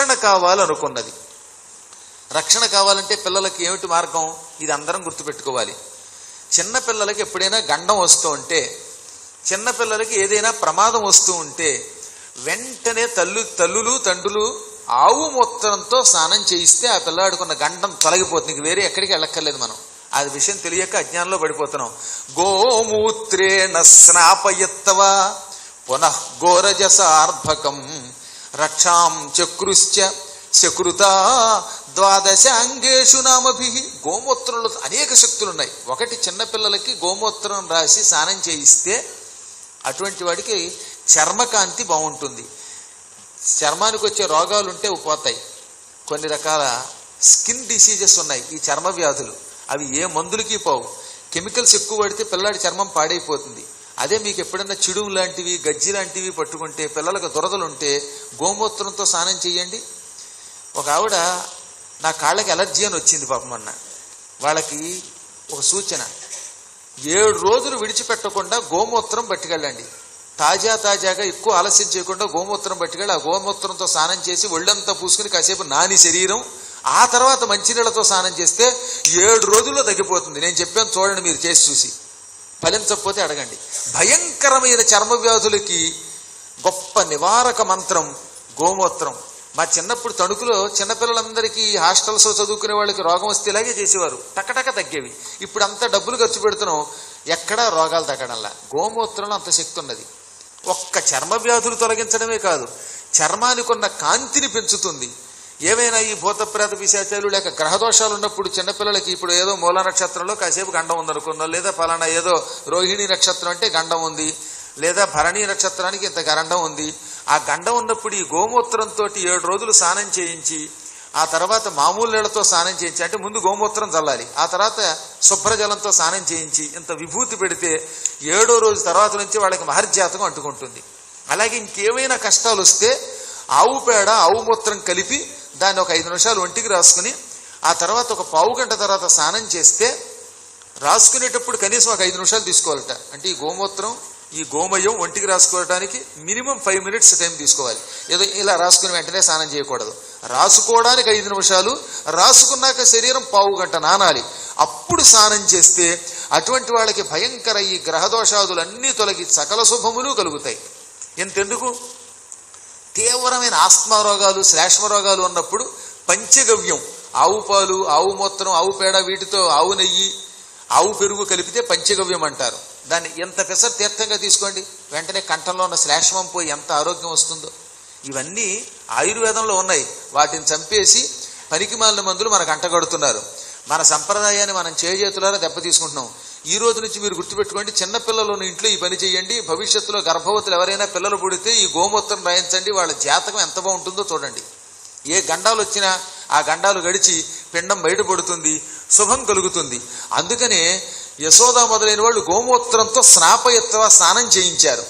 రక్షణ కావాలనుకున్నది. రక్షణ కావాలంటే పిల్లలకి ఏమిటి మార్గం? ఇది అందరం గుర్తుపెట్టుకోవాలి. చిన్న పిల్లలకి ఎప్పుడైనా గండం వస్తూ ఉంటే చిన్నపిల్లలకి ఏదైనా ప్రమాదం వస్తూ ఉంటే వెంటనే తల్లు తల్లులు తండ్రులు ఆవు మూత్రంతో స్నానం చేయిస్తే ఆ పిల్లాడుకున్న గండం తొలగిపోతుంది. ఇంక వేరే ఎక్కడికి వెళ్ళక్కర్లేదు మనం. ఆ విషయం తెలియక అజ్ఞానంలో పడిపోతున్నాం. గోమూత్రేణ స్నాపయత్తవా పునః ఘోరజసార్భకం రక్షాం చక్రుశ్చ శకృత ద్వాదశాంగేషు నామభి గోమూత్రంలో అనేక శక్తులు ఉన్నాయి ఒకటి చిన్నపిల్లలకి గోమూత్రం రాసి స్నానం చేయిస్తే అటువంటి వాడికి చర్మకాంతి బాగుంటుంది. చర్మానికి వచ్చే రోగాలు ఉంటే పోతాయి. కొన్ని రకాల స్కిన్ డిసీజెస్ ఉన్నాయి ఈ చర్మ వ్యాధులు అవి ఏ మందులకి పోవు. కెమికల్స్ ఎక్కువ పడితే పిల్లాడి చర్మం పాడైపోతుంది. అదే మీకు ఎప్పుడైనా చిడువు లాంటివి గజ్జి లాంటివి పట్టుకుంటే పిల్లలకు దురదలుంటే గోమూత్రంతో స్నానం చేయండి ఒక ఆవిడ నా కాళ్ళకి ఎలర్జీ అని వచ్చింది పాపం అన్న వాళ్ళకి ఒక సూచన. ఏడు రోజులు విడిచిపెట్టకుండా గోమూత్రం పట్టుకెళ్ళండి. తాజా తాజాగా ఎక్కువ ఆలస్యం చేయకుండా గోమూత్రం పట్టుకెళ్ళి ఆ గోమూత్రంతో స్నానం చేసి ఒళ్ళంతా పూసుకుని కాసేపు నాని శరీరం ఆ తర్వాత మంచినీళ్ళతో స్నానం చేస్తే ఏడు రోజుల్లో తగ్గిపోతుంది. నేను చెప్పాను చూడండి మీరు చేసి చూసి. ఫలించకపోతే అడగండి. భయంకరమైన చర్మ వ్యాధులకి గొప్ప నివారక మంత్రం గోమూత్రం. మా చిన్నప్పుడు తణుకులో చిన్నపిల్లలందరికీ హాస్టల్స్లో చదువుకునే వాళ్ళకి రోగం వస్తే ఇలాగే చేసేవారు. టకటక తగ్గేవి. ఇప్పుడు అంత డబ్బులు ఖర్చు పెడుతున్నాం. ఎక్కడా రోగాలు తగ్గడంలా. గోమూత్రంలో అంత శక్తి ఉన్నది. ఒక్క చర్మ వ్యాధులు తొలగించడమే కాదు చర్మానికి ఉన్న కాంతిని పెంచుతుంది. ఏమైనా ఈ భూతప్రేత పిశాచాలు లేక గ్రహదోషాలు ఉన్నప్పుడు చిన్నపిల్లలకి ఇప్పుడు ఏదో మూల నక్షత్రంలో కాసేపు గండం ఉందనుకున్నాం. లేదా ఫలానా ఏదో రోహిణి నక్షత్రం అంటే గండం ఉంది. లేదా భరణి నక్షత్రానికి ఇంత గండం ఉంది. ఆ గండం ఉన్నప్పుడు ఈ గోమూత్రంతో ఏడు రోజులు స్నానం చేయించి ఆ తర్వాత మామూలు నీళ్ళతో స్నానం చేయించి అంటే ముందు గోమూత్రం చల్లాలి. ఆ తర్వాత శుభ్రజలంతో స్నానం చేయించి ఇంత విభూతి పెడితే ఏడో రోజు తర్వాత నుంచి వాళ్ళకి మహర్జాతకం అంటుకుంటుంది. అలాగే ఇంకేమైనా కష్టాలు వస్తే ఆవు పేడ ఆవు మూత్రం కలిపి దాన్ని ఒక ఐదు నిమిషాలు ఒంటికి రాసుకుని ఆ తర్వాత ఒక పావు గంట తర్వాత స్నానం చేస్తే రాసుకునేటప్పుడు కనీసం ఒక ఐదు నిమిషాలు తీసుకోవాలట. అంటే ఈ గోమూత్రం ఈ గోమయం ఒంటికి రాసుకోవడానికి మినిమం ఫైవ్ మినిట్స్ టైం తీసుకోవాలి. ఏదో ఇలా రాసుకుని వెంటనే స్నానం చేయకూడదు. రాసుకోవడానికి ఐదు నిమిషాలు రాసుకున్నాక శరీరం పావు గంట నానాలి. అప్పుడు స్నానం చేస్తే అటువంటి వాళ్ళకి భయంకర ఈ గ్రహదోషాదులన్నీ తొలగి సకల శుభములు కలుగుతాయి. ఎంతెందుకు? తీవ్రమైన ఆస్మా రోగాలు శ్లేష్మ రోగాలు ఉన్నప్పుడు పంచగవ్యం. ఆవు పాలు ఆవు మూత్రం ఆవు పేడ వీటితో ఆవు నెయ్యి ఆవు పెరుగు కలిపితే పంచగవ్యం అంటారు. దాన్ని ఎంత పెసర తీర్థంగా తీసుకోండి? వెంటనే కంఠంలో ఉన్న శ్లేష్మం పోయి ఎంత ఆరోగ్యం వస్తుందో. ఇవన్నీ ఆయుర్వేదంలో ఉన్నాయి. వాటిని చంపేసి పనికిమాలిన మందులు మనకు అంటగడుతున్నారు. మన సంప్రదాయాన్ని మనం చేజేతులారా దెబ్బ తీసుకుంటున్నాం ఈ రోజు నుంచి మీరు గుర్తుపెట్టుకోండి చిన్నపిల్లలను ఇంట్లో ఈ పని చేయండి. భవిష్యత్తులో గర్భవతులు ఎవరైనా పిల్లలు పుడితే ఈ గోమూత్రం రాయించండి. వాళ్ళ జాతకం ఎంత బాగుంటుందో చూడండి. ఏ గండాలు వచ్చినా ఆ గండాలు గడిచి పిండం బయటపడుతుంది శుభం కలుగుతుంది. అందుకనే యశోద మొదలైన వాళ్ళు గోమూత్రంతో స్నాపయత్వ స్నానం చేయించారు.